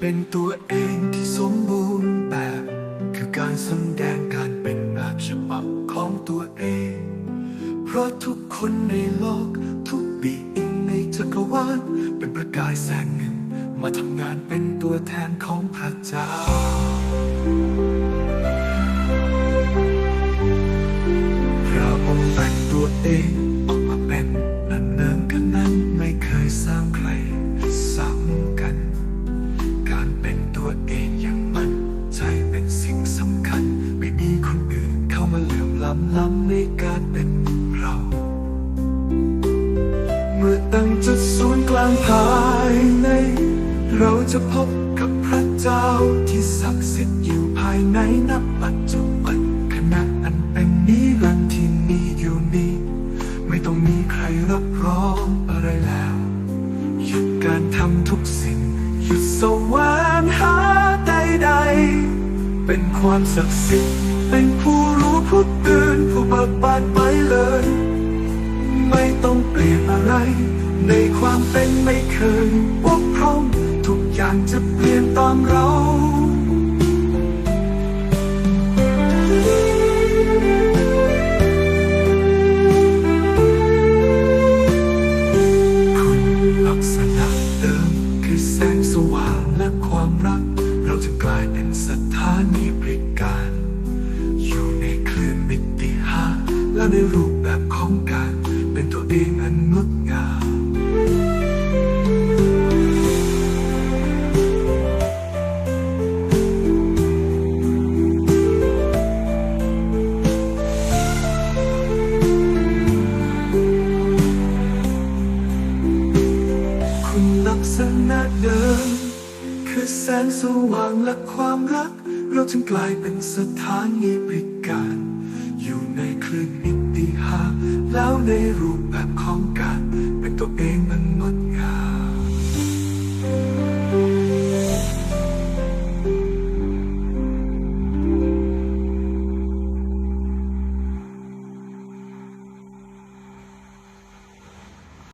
เป็นตัวเองที่สมบูรณ์แบบ คือการแสดงการเป็นแบบฉบับของตัวเอง เพราะทุกคนในโลก ทุกบีอิงในจักรวาลเป็นประกายแสงหนึ่ง มาทำงานเป็นตัวแทนของพระเจ้าพระองค์แต่งตัวเองำล้ำในการเป็นเรา เมื่อตั้งจุดศูนย์กลางภายใน เราจะพบกับพระเจ้าที่ศักดิ์สิทธิ์อยู่ภายในนับปัจจุบันขณะอันเป็นนิรันดร์ที่มีอยู่นี้ ไม่ต้องมีใครรับรองอะไรแล้วหยุดการทำทุกสิ่งหยุดแสวงหาใดๆเป็นความศักดิ์สิทธิ์เป็นผู้รู้ ย ในความเป็นไม่เคยบกพร่องทุกอย่างจะเปลี่ยนตามเราคุณลักษณะเดิมคือแสงสว่างและความรักเราจะกลายเป็นสถานีบริการอยู่ในคลื่นมิติห้าและในรูปแบบของการ เป็นตัวเองอันงดงามคุณลักษณะเดิม คือแสงสว่างและความรัก เราจึงกลายเป็นสถานีบริ ในรูปแบบของการ